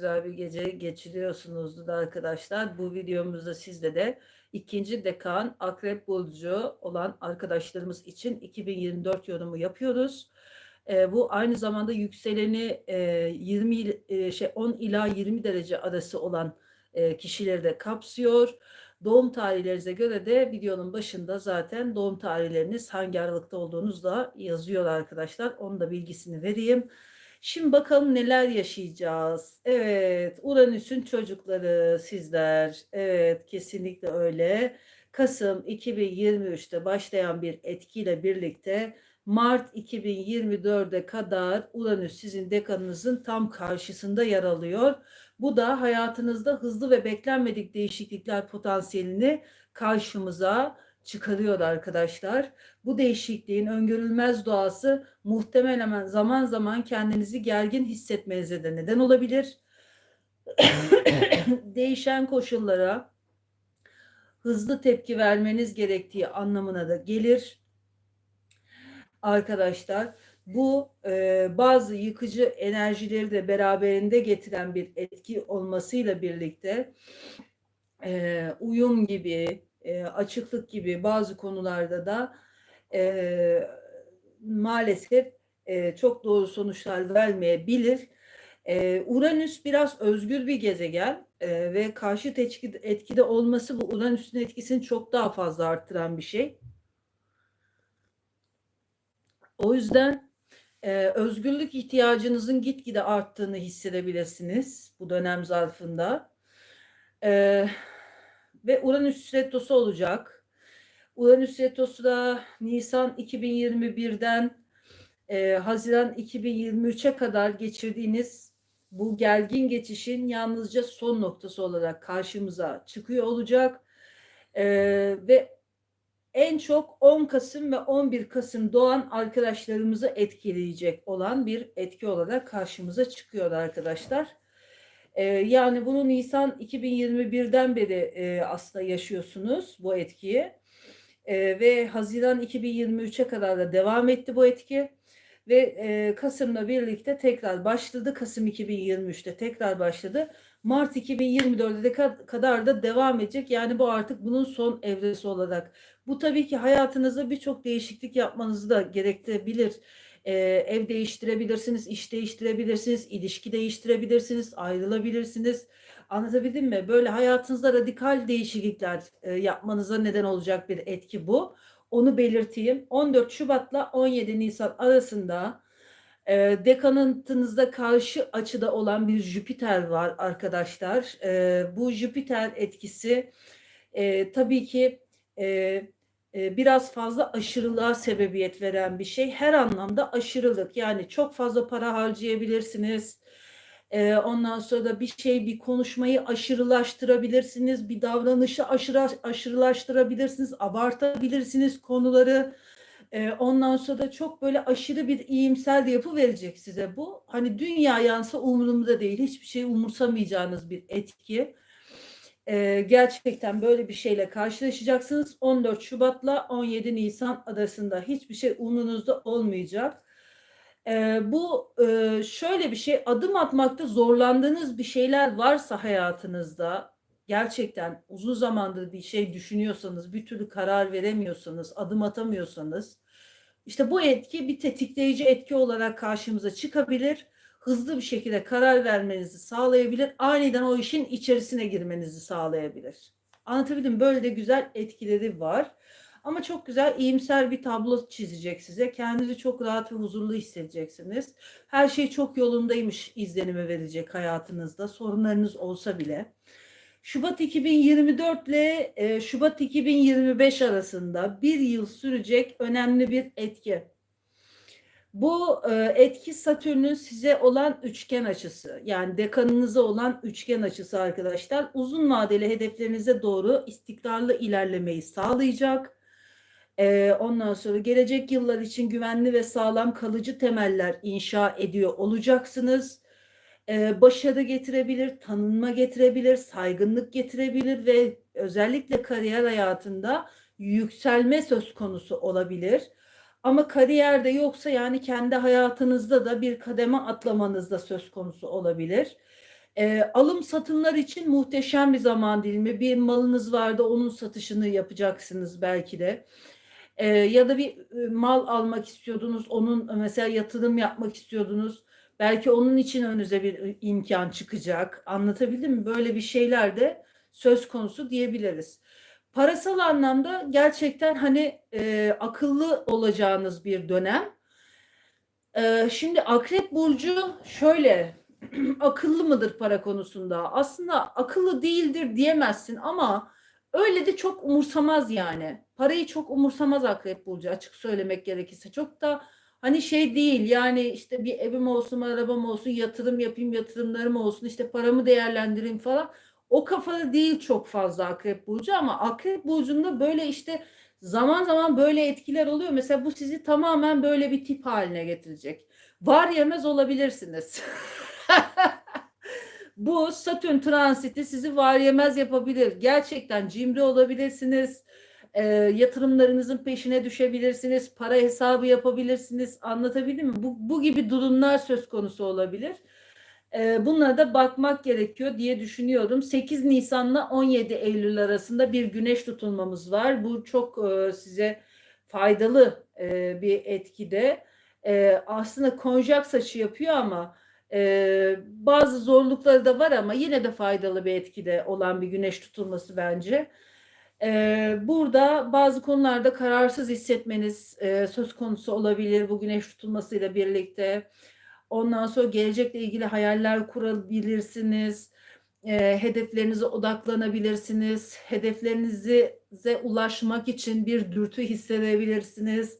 güzel bir gece geçiriyorsunuzdur arkadaşlar. Bu videomuzda sizde de ikinci dekan Akrep Burcu olan arkadaşlarımız için 2024 yorumu yapıyoruz. Ee, bu aynı zamanda yükseleni e, 20 il- e, şey 10 ila 20 derece arası olan e, kişileri de kapsıyor. Doğum tarihlerinize göre de videonun başında zaten doğum tarihleriniz hangi aralıkta olduğunuz da yazıyor arkadaşlar. Onun da bilgisini vereyim. Şimdi bakalım neler yaşayacağız. Evet, Uranüs'ün çocukları sizler. Evet, kesinlikle öyle. Kasım 2023'te başlayan bir etkiyle birlikte Mart 2024'e kadar Uranüs sizin dekanınızın tam karşısında yer alıyor. Bu da hayatınızda hızlı ve beklenmedik değişiklikler potansiyelini karşımıza çıkarıyor arkadaşlar. Bu değişikliğin öngörülmez doğası muhtemelen zaman zaman kendinizi gergin hissetmenize de neden olabilir. Değişen koşullara hızlı tepki vermeniz gerektiği anlamına da gelir. Arkadaşlar bu e, bazı yıkıcı enerjileri de beraberinde getiren bir etki olmasıyla birlikte e, uyum gibi, e, açıklık gibi bazı konularda da e, maalesef e, çok doğru sonuçlar vermeyebilir. E, Uranüs biraz özgür bir gezegen e, ve karşıt etki, etkide olması bu Uranüs'ün etkisini çok daha fazla arttıran bir şey. O yüzden e, özgürlük ihtiyacınızın gitgide arttığını hissedebilirsiniz bu dönem zarfında. E, ve Uranüs retrosu olacak. Uranüs retrosu da Nisan 2021'den e, Haziran 2023'e kadar geçirdiğiniz bu gergin geçişin yalnızca son noktası olarak karşımıza çıkıyor olacak. E, ve en çok 10 Kasım ve 11 Kasım doğan arkadaşlarımızı etkileyecek olan bir etki olarak karşımıza çıkıyor arkadaşlar. Ee, yani bunu Nisan 2021'den beri e, aslında yaşıyorsunuz bu etkiyi. E, ve Haziran 2023'e kadar da devam etti bu etki. Ve e, Kasım'la birlikte tekrar başladı. Kasım 2023'te tekrar başladı. Mart 2024'e de kadar da devam edecek. Yani bu artık bunun son evresi olarak. Bu tabii ki hayatınızda birçok değişiklik yapmanızı da gerektirebilir. Ee, ev değiştirebilirsiniz, iş değiştirebilirsiniz, ilişki değiştirebilirsiniz, ayrılabilirsiniz. Anlatabildim mi? Böyle hayatınızda radikal değişiklikler e, yapmanıza neden olacak bir etki bu. Onu belirteyim. 14 Şubat'la 17 Nisan arasında e, dekanatınızda karşı açıda olan bir Jüpiter var arkadaşlar. E, bu Jüpiter etkisi e, tabii ki e, e, biraz fazla aşırılığa sebebiyet veren bir şey. Her anlamda aşırılık yani çok fazla para harcayabilirsiniz. E, ondan sonra da bir şey bir konuşmayı aşırılaştırabilirsiniz. Bir davranışı aşırı, aşırılaştırabilirsiniz. Abartabilirsiniz konuları. E, ondan sonra da çok böyle aşırı bir iyimser de yapı verecek size bu. Hani dünya yansa umurumda değil. Hiçbir şey umursamayacağınız bir etki. E, gerçekten böyle bir şeyle karşılaşacaksınız. 14 Şubat'la 17 Nisan arasında hiçbir şey umrunuzda olmayacak. E, bu e, şöyle bir şey adım atmakta zorlandığınız bir şeyler varsa hayatınızda gerçekten uzun zamandır bir şey düşünüyorsanız, bir türlü karar veremiyorsanız, adım atamıyorsanız işte bu etki bir tetikleyici etki olarak karşımıza çıkabilir. Hızlı bir şekilde karar vermenizi sağlayabilir. Aniden o işin içerisine girmenizi sağlayabilir. Anlatabildim böyle de güzel etkileri var. Ama çok güzel iyimser bir tablo çizecek size. Kendinizi çok rahat ve huzurlu hissedeceksiniz. Her şey çok yolundaymış izlenimi verecek hayatınızda. Sorunlarınız olsa bile. Şubat 2024 ile e, Şubat 2025 arasında bir yıl sürecek önemli bir etki. Bu e, etki Satürn'ün size olan üçgen açısı. Yani dekanınıza olan üçgen açısı arkadaşlar. Uzun vadeli hedeflerinize doğru istikrarlı ilerlemeyi sağlayacak. E, ondan sonra gelecek yıllar için güvenli ve sağlam kalıcı temeller inşa ediyor olacaksınız e, başarı getirebilir, tanınma getirebilir, saygınlık getirebilir ve özellikle kariyer hayatında yükselme söz konusu olabilir. Ama kariyerde yoksa yani kendi hayatınızda da bir kademe atlamanız da söz konusu olabilir. Eee, alım satımlar için muhteşem bir zaman dilimi. Bir malınız vardı, onun satışını yapacaksınız belki de. Eee, ya da bir, ııı, mal almak istiyordunuz, onun mesela yatırım yapmak istiyordunuz. Belki onun için önünüze bir, ııı, imkân çıkacak. Anlatabildim mi? Böyle bir şeyler de söz konusu diyebiliriz. Parasal anlamda gerçekten, hani, eee, akıllı olacağınız bir dönem. Eee, şimdi Akrep burcu şöyle, akıllı mıdır para konusunda? Aslında akıllı değildir diyemezsin ama öyle de çok umursamaz yani. Parayı çok umursamaz Akrep burcu açık söylemek gerekirse. Çok da, hani, şey değil, yani, işte, bir evim olsun, arabam olsun, yatırım yapayım, yatırımlarım olsun, işte, paramı değerlendireyim falan. O kafada değil çok fazla Akrep burcu ama Akrep burcunda böyle, işte, zaman zaman böyle etkiler oluyor. Mesela bu sizi tamamen böyle bir tip hâline getirecek. Var yemez olabilirsiniz. Bu Satürn transiti sizi var yemez yapabilir. Gerçekten cimri olabilirsiniz. Eee, yatırımlarınızın peşine düşebilirsiniz. Para hesabı yapabilirsiniz. Anlatabildim mi? Bu bu gibi durumlar söz konusu olabilir. Eee, bunlara da bakmak gerekiyor diye düşünüyorum. 8 Nisan'la 17 Eylül arasında bir güneş tutulmamız var. Bu çok, ııı, size faydalı, eee, bir etkide. Eee, aslında konjaks açı yapıyor ama, bazı zorlukları da var ama yine de faydalı bir etkide olan bir güneş tutulması bence. Burada bazı konularda kararsız hissetmeniz, söz konusu olabilir bu güneş tutulmasıyla birlikte. Ondan sonra gelecekle ilgili hayaller kurabilirsiniz. Eee, hedeflerinize odaklanabilirsiniz. Hedeflerinize ulaşmak için bir dürtü hissedebilirsiniz.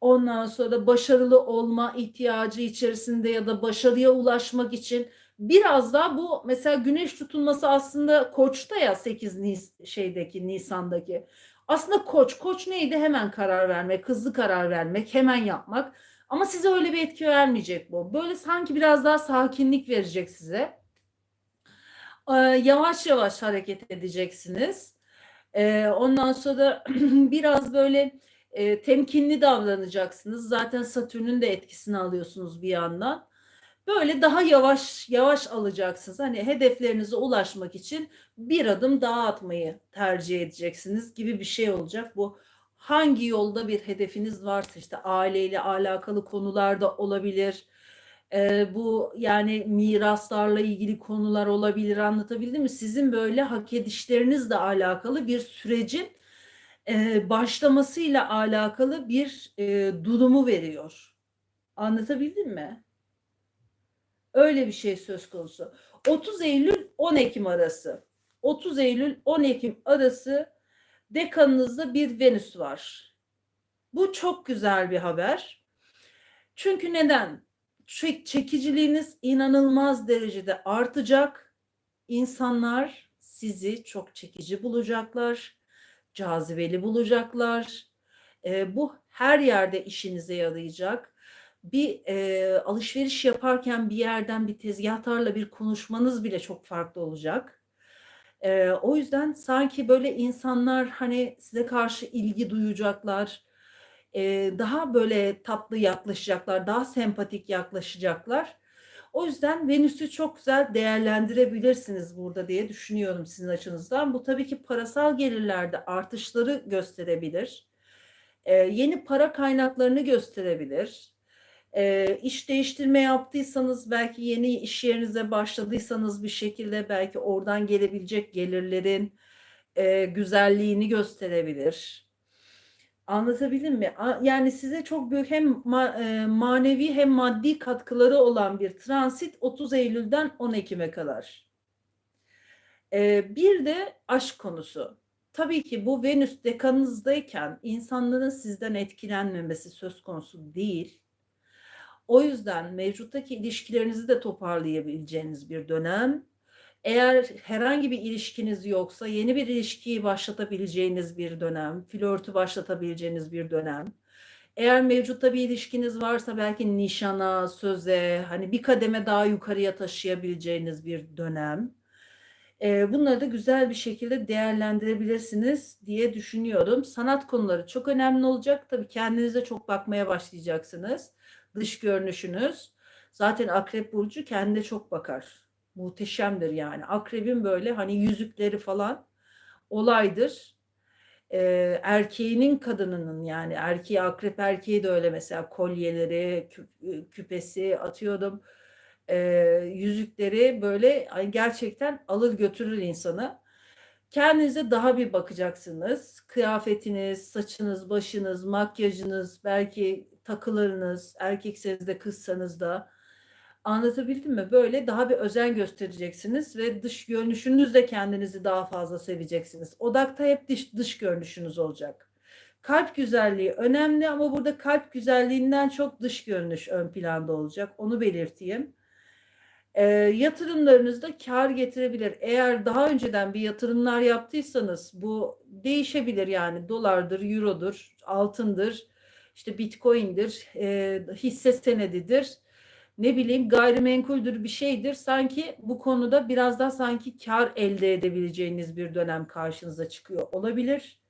Ondan sonra başarılı olma ihtiyacı içerisinde ya da başarıya ulaşmak için biraz daha bu mesela güneş tutulması aslında Koç'ta ya 8 nis şeydeki Nisan'daki. Aslında Koç. Koç neydi? Hemen karar vermek, hızlı karar vermek, hemen yapmak ama size öyle bir etki vermeyecek bu. Böyle sanki biraz daha sakinlik verecek size. Eee, yavaş yavaş hareket edeceksiniz. Eee, ondan sonra biraz böyle, eee, temkinli davranacaksınız. Zaten Satürn'ün de etkisini alıyorsunuz bir yandan. Böyle daha yavaş yavaş alacaksınız. Hani, hedeflerinize ulaşmak için bir adım daha atmayı tercih edeceksiniz gibi bir şey olacak. Bu hangi yolda bir hedefiniz varsa, işte, aileyle alakalı konular da olabilir. Eee, bu, yani, miraslarla ilgili konular olabilir. Anlatabildim mi? Sizin böyle hak edişlerinizle alakalı bir sürecin, eee, başlamasıyla alakalı bir, eee, durumu veriyor. Anlatabildim mi? Öyle bir şey söz konusu. 30 Eylül 10 Ekim arası. 30 Eylül 10 Ekim arası dekanınızda bir Venüs var. Bu çok güzel bir haber. Çünkü neden? Çek çekiciliğiniz inanılmaz derecede artacak. İnsanlar sizi çok çekici bulacaklar, cazibeli bulacaklar. Eee, bu her yerde işinize yarayacak. Bir, eee, alışveriş yaparken bir yerden bir tezgâhtarla bir konuşmanız bile çok farklı olacak. Eee, o yüzden sanki böyle insanlar, hani, size karşı ilgi duyacaklar. Eee, daha böyle tatlı yaklaşacaklar, daha sempatik yaklaşacaklar. O yüzden Venüs'ü çok güzel değerlendirebilirsiniz burada diye düşünüyorum sizin açınızdan. Bu tabii ki parasal gelirlerde artışları gösterebilir. Eee, yeni para kaynaklarını gösterebilir. Eee, iş değiştirme yaptıysanız, belki yeni iş yerinize başladıysanız bir şekilde belki oradan gelebilecek gelirlerin, eee, güzelliğini gösterebilir. Anlatabildim mi? Yani size çok büyük hem eee, manevi hem maddi katkıları olan bir transit 30 Eylül'den 10 Ekim'e kadar. Eee, bir de aşk konusu. Tabii ki bu Venüs dekanınızdayken insanların sizden etkilenmemesi söz konusu değil. O yüzden mevcuttaki ilişkilerinizi de toparlayabileceğiniz bir dönem. Eğer herhangi bir ilişkiniz yoksa yeni bir ilişkiyi başlatabileceğiniz bir dönem, flörtü başlatabileceğiniz bir dönem. Eğer mevcutta bir ilişkiniz varsa belki nişana, söze, hani, bir kademe daha yukarıya taşıyabileceğiniz bir dönem. Bunları da güzel bir şekilde değerlendirebilirsiniz diye düşünüyorum. Sanat konuları çok önemli olacak. Tabii kendinize çok bakmaya başlayacaksınız. Dış görünüşünüz. Zaten Akrep burcu kendine çok bakar. Muhteşemdir yani. Akrebin böyle hani yüzükleri falan olaydır. Ee, erkeğinin kadınının yani erkeği akrep erkeği de öyle mesela kolyeleri, küp- küpesi atıyordum. Ee, yüzükleri böyle gerçekten alır götürür insanı. Kendinize daha bir bakacaksınız. Kıyafetiniz, saçınız, başınız, makyajınız, belki takılarınız, erkekseniz de kızsanız da anlatabildim mi? Böyle daha bir özen göstereceksiniz ve dış görünüşünüzle kendinizi daha fazla seveceksiniz. Odakta hep dış, dış görünüşünüz olacak. Kalp güzelliği önemli ama burada kalp güzelliğinden çok dış görünüş ön planda olacak. Onu belirteyim. E, yatırımlarınızda kar getirebilir. Eğer daha önceden bir yatırımlar yaptıysanız bu değişebilir yani dolardır, eurodur, altındır, işte bitcoin'dir, e, hisse senedidir, ne bileyim gayrimenkuldür bir şeydir. Sanki bu konuda biraz daha sanki kar elde edebileceğiniz bir dönem karşınıza çıkıyor olabilir.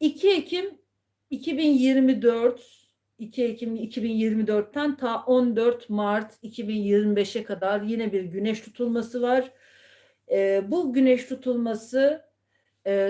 2 Ekim 2024 2 Ekim 2024'ten ta 14 Mart 2025'e kadar yine bir güneş tutulması var. E, bu güneş tutulması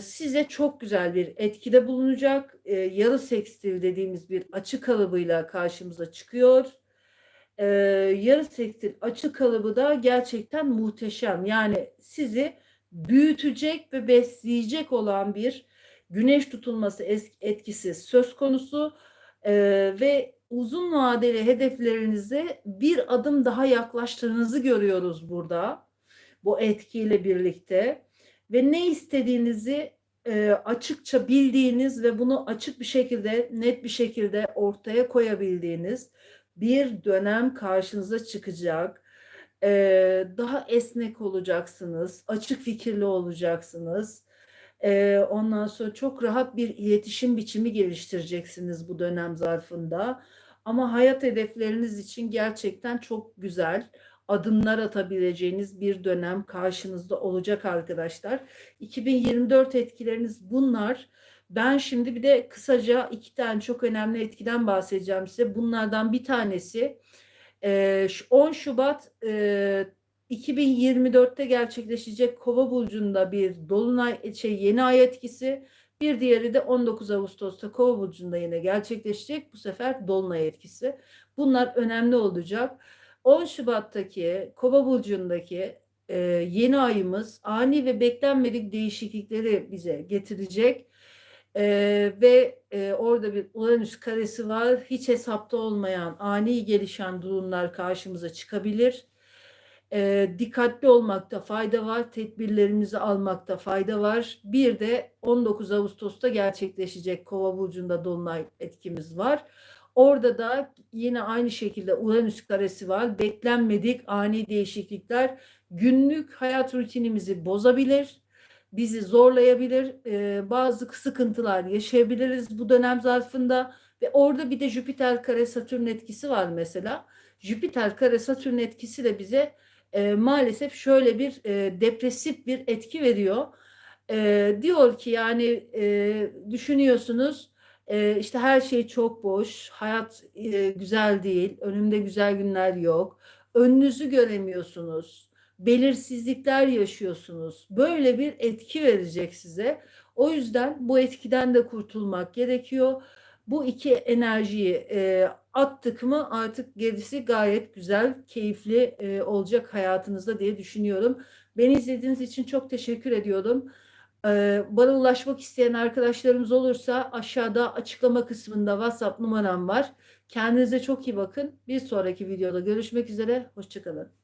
size çok güzel bir etkide bulunacak. Yarı sekstil dediğimiz bir açı kalıbıyla karşımıza çıkıyor. Yarı sekstil açı kalıbı da gerçekten muhteşem. Yani sizi büyütecek ve besleyecek olan bir güneş tutulması etkisi söz konusu ve uzun vadeli hedeflerinize bir adım daha yaklaştığınızı görüyoruz burada bu etkiyle birlikte ve ne istediğinizi e, açıkça bildiğiniz ve bunu açık bir şekilde net bir şekilde ortaya koyabildiğiniz bir dönem karşınıza çıkacak. E, daha esnek olacaksınız, açık fikirli olacaksınız ee, ondan sonra çok rahat bir iletişim biçimi geliştireceksiniz bu dönem zarfında. Ama hayat hedefleriniz için gerçekten çok güzel adımlar atabileceğiniz bir dönem karşınızda olacak arkadaşlar. 2024 etkileriniz bunlar. Ben şimdi bir de kısaca iki tane çok önemli etkiden bahsedeceğim size. Bunlardan bir tanesi 10 Şubat 2024'te gerçekleşecek Kova burcunda bir dolunay şey yeni ay etkisi. Bir diğeri de 19 Ağustos'ta Kova burcunda yine gerçekleşecek. Bu sefer dolunay etkisi. Bunlar önemli olacak. 10 Şubat'taki Kova burcundaki e, yeni ayımız ani ve beklenmedik değişiklikleri bize getirecek. Ee, ve e, orada bir Uranüs karesi var. Hiç hesapta olmayan ani gelişen durumlar karşımıza çıkabilir e, dikkatli olmakta fayda var, tedbirlerimizi almakta fayda var. Bir de 19 Ağustos'ta gerçekleşecek Kova burcunda dolunay etkimiz var. Orada da yine aynı şekilde Uranüs karesi var. Beklenmedik ani değişiklikler günlük hayat rutinimizi bozabilir. Bizi zorlayabilir. Ee, bazı sıkıntılar yaşayabiliriz bu dönem zarfında. Ve orada bir de Jüpiter kare Satürn etkisi var mesela. Jüpiter kare Satürn etkisi de bize e, maalesef şöyle bir e, depresif bir etki veriyor. E, diyor ki yani e, düşünüyorsunuz e, işte her şey çok boş, hayat güzel değil, önümde güzel günler yok, önünüzü göremiyorsunuz, belirsizlikler yaşıyorsunuz. Böyle bir etki verecek size. O yüzden bu etkiden de kurtulmak gerekiyor bu iki enerjiyi attık mı artık gerisi gayet güzel, keyifli olacak hayatınızda diye düşünüyorum. Beni izlediğiniz için çok teşekkür ediyorum. E, bana ulaşmak isteyen arkadaşlarımız olursa aşağıda açıklama kısmında WhatsApp numaram var. Kendinize çok iyi bakın. Bir sonraki videoda görüşmek üzere. Hoşçakalın.